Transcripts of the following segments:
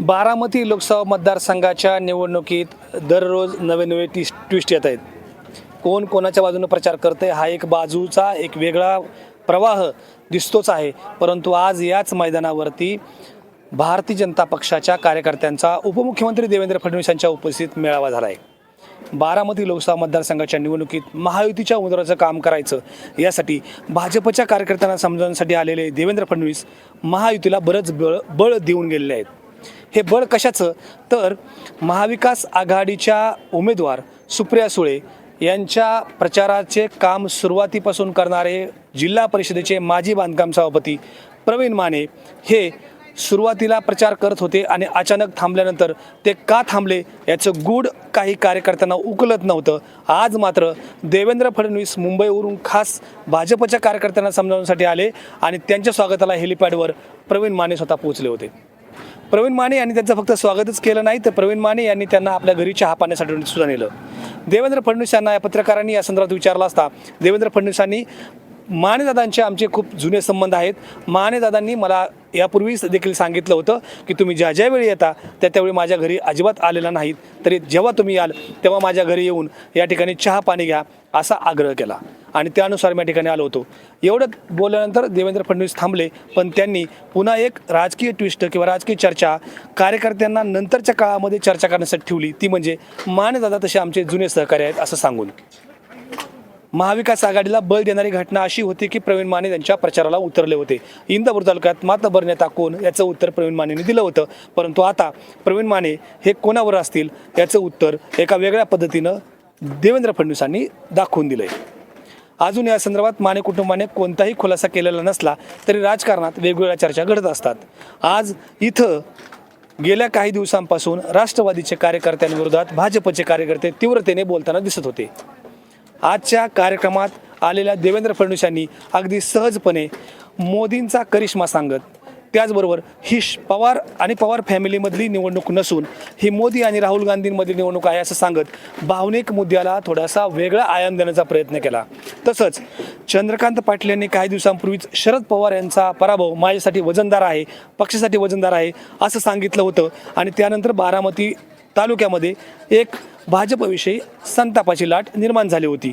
बारामती लोकसभा मतदारसंघाच्या निवडणुकीत दररोज नवे नवे टी ट्विस्ट येत आहेत. कोण कोणाच्या बाजूने प्रचार करते हा एक बाजूचा एक वेगळा प्रवाह दिसतोच आहे. परंतु आज याच मैदानावरती भारतीय जनता पक्षाच्या कार्यकर्त्यांचा उपमुख्यमंत्री देवेंद्र फडणवीस यांच्या उपस्थित मेळावा झाला आहे बारामती लोकसभा मतदारसंघाच्या निवडणुकीत महायुतीच्या उमेदवाराचं काम करायचं यासाठी भाजपच्या कार्यकर्त्यांना समजवण्यासाठी आलेले देवेंद्र फडणवीस महायुतीला बरंच बळ बळ देऊन गेलेले आहेत. हे बळ कशाचं? तर महाविकास आघाडीच्या उमेदवार सुप्रिया सुळे यांच्या प्रचाराचे काम सुरुवातीपासून करणारे जिल्हा परिषदेचे माजी बांधकाम सभापती प्रवीण माने हे सुरुवातीला प्रचार करत होते आणि अचानक थांबल्यानंतर ते का थांबले याचं गूढ काही कार्यकर्त्यांना उकलत नव्हतं. आज मात्र देवेंद्र फडणवीस मुंबईवरून खास भाजपच्या कार्यकर्त्यांना समजावण्यासाठी आले आणि त्यांच्या स्वागताला हेलिपॅडवर प्रवीण माने स्वतः पोहोचले होते. प्रवीण माने यांनी त्यांचं फक्त स्वागतच केलं नाही तर प्रवीण माने यांनी त्यांना आपल्या घरी चहा पाण्यासाठी सुद्धा नेलं. देवेंद्र फडणवीस यांना या पत्रकारांनी या संदर्भात विचारला असता देवेंद्र फडणवीसांनी मानेदादांचे आमचे खूप जुने संबंध आहेत. मानेदादांनी मला यापूर्वीच देखील सांगितलं होतं की तुम्ही ज्या ज्या वेळी येता त्या त्यावेळी माझ्या घरी अजिबात आलेला नाहीत. तरी जेव्हा तुम्ही याल तेव्हा माझ्या घरी येऊन या ठिकाणी चहा पाणी घ्या असा आग्रह केला. आणि त्यानुसार मी या ठिकाणी आलो होतो. एवढं बोलल्यानंतर देवेंद्र फडणवीस थांबले पण त्यांनी पुन्हा एक राजकीय ट्विस्ट किंवा राजकीय चर्चा कार्यकर्त्यांना नंतरच्या काळामध्ये चर्चा करण्यासाठी ठेवली. ती म्हणजे मानेदादा तसे आमचे जुने सहकारी आहेत असं सांगून. महाविकास आघाडीला बळ देणारी घटना अशी होती की प्रवीण माने त्यांच्या प्रचाराला उतरले होते. इंदापूर तालुक्यात मातबर नेता कोण याचं उत्तर प्रवीण मानेने दिलं होतं. परंतु आता प्रवीण माने हे कोणावर असतील याचं उत्तर एका वेगळ्या पद्धतीनं देवेंद्र फडणवीसांनी दाखवून दिलं आहे अजून या संदर्भात माने कुटुंबाने कोणताही खुलासा केलेला नसला तरी राजकारणात वेगवेगळ्या चर्चा घडत असतात. आज इथं गेल्या काही दिवसांपासून राष्ट्रवादीचे कार्यकर्त्यांविरोधात भाजपचे कार्यकर्ते तीव्रतेने बोलताना दिसत होते. आजच्या कार्यक्रमात आलेल्या देवेंद्र फडणवीस यांनी अगदी सहजपणे मोदींचा करिश्मा सांगत त्याचबरोबर ही श- पवार आणि पवार फॅमिलीमधली निवडणूक नसून ही मोदी आणि राहुल गांधींमधली निवडणूक आहे असं सांगत भावनिक मुद्द्याला थोडासा वेगळा आयाम देण्याचा प्रयत्न केला. तसंच चंद्रकांत पाटील यांनी काही दिवसांपूर्वीच शरद पवार यांचा पराभव माझ्यासाठी वजनदार आहे पक्षासाठी वजनदार आहे असं सांगितलं होतं आणि त्यानंतर बारामती तालुक्यामध्ये एक भाजपविषयी संतापाची लाट निर्माण झाली होती.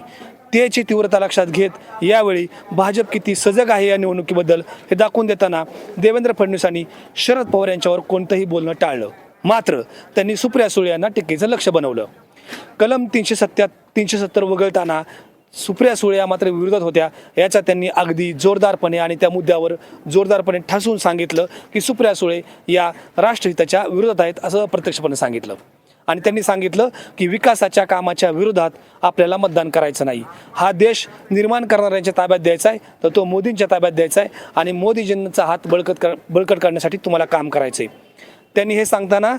त्याची तीव्रता लक्षात घेत यावेळी भाजप किती सजग आहे या निवडणुकीबद्दल हे दाखवून देताना देवेंद्र फडणवीसांनी शरद पवार यांच्यावर कोणतंही बोलणं टाळलं. मात्र त्यांनी सुप्रिया सुळे यांना टीकेचं लक्ष बनवलं. कलम तीनशे सत्या तीनशे सत्तर वगळताना सुप्रिया सुळे या मात्र विरोधात होत्या याचा त्यांनी अगदी जोरदारपणे आणि त्या मुद्द्यावर जोरदारपणे ठासून सांगितलं की सुप्रिया सुळे या राष्ट्रहिताच्या विरोधात आहेत असं प्रत्यक्षपणे सांगितलं. आणि त्यांनी सांगितलं की विकासाच्या कामाच्या विरोधात आपल्याला मतदान करायचं नाही. हा देश निर्माण करणाऱ्यांच्या ताब्यात द्यायचा आहे तर तो मोदींच्या ताब्यात द्यायचा आहे आणि मोदीजींचा हात बळकट कर बळकट करण्यासाठी तुम्हाला काम करायचं आहे त्यांनी हे सांगताना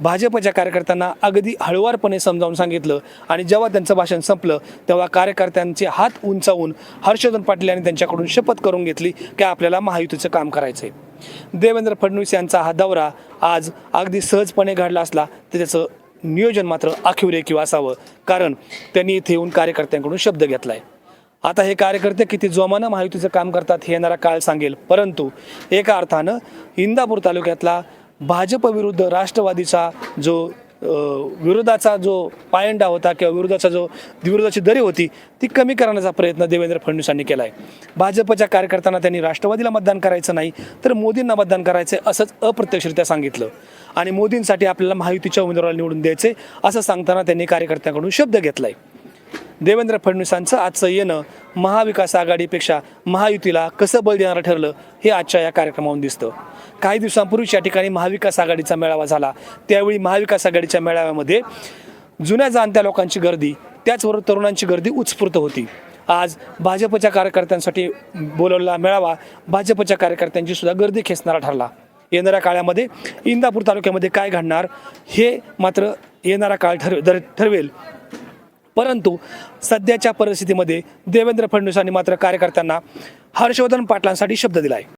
भाजपच्या कार्यकर्त्यांना अगदी हळुवारपणे समजावून सांगितलं आणि जेव्हा त्यांचं भाषण संपलं तेव्हा कार्यकर्त्यांचे हात उंचावून हर्षवर्धन पाटील यांनी त्यांच्याकडून शपथ करून घेतली की आपल्याला महायुतीचं काम करायचं आहे देवेंद्र फडणवीस यांचा हा दौरा आज अगदी सहजपणे घडला असला तर त्याचं नियोजन मात्र आखीव असावं कारण त्यांनी इथे येऊन कार्यकर्त्यांकडून शब्द घेतला आहे आता हे कार्यकर्ते किती जोमानं महायुतीचं काम करतात हे येणारा काळ सांगेल परंतु एका अर्थानं इंदापूर तालुक्यातला भाजपविरुद्ध राष्ट्रवादीचा जो विरोधाचा जो पायंडा होता किंवा विरोधाचा जो विरोधाची दरी होती ती कमी करण्याचा प्रयत्न देवेंद्र फडणवीसांनी केला आहे भाजपच्या कार्यकर्त्यांना त्यांनी राष्ट्रवादीला मतदान करायचं नाही तर मोदींना मतदान करायचं असंच अप्रत्यक्षरित्या सांगितलं. आणि मोदींसाठी आपल्याला महायुतीच्या उमेदवाराला निवडून द्यायचे असं सांगताना त्यांनी कार्यकर्त्यांकडून शब्द घेतला आहे देवेंद्र फडणवीसांचं आजचं येणं महाविकास आघाडीपेक्षा महायुतीला कसं बळ देणारं ठरलं हे आजच्या या कार्यक्रमावरून दिसतं. काही दिवसांपूर्वीच या ठिकाणी महाविकास आघाडीचा मेळावा झाला. त्यावेळी महाविकास आघाडीच्या मेळाव्यामध्ये जुन्या जाणत्या लोकांची गर्दी त्याचबरोबर तरुणांची गर्दी उत्स्फूर्त होती. आज भाजपच्या कार्यकर्त्यांसाठी बोलवलेला मेळावा भाजपच्या कार्यकर्त्यांची सुद्धा गर्दी खेचणारा ठरला. येणाऱ्या काळामध्ये इंदापूर तालुक्यामध्ये काय घडणार हे मात्र येणारा काळ ठरव दर- ठरवेल. परंतु सध्याच्या परिस्थितीमध्ये देवेंद्र फडणवीसांनी मात्र कार्यकर्त्यांना हर्षवर्धन पाटलांसाठी शब्द दिला आहे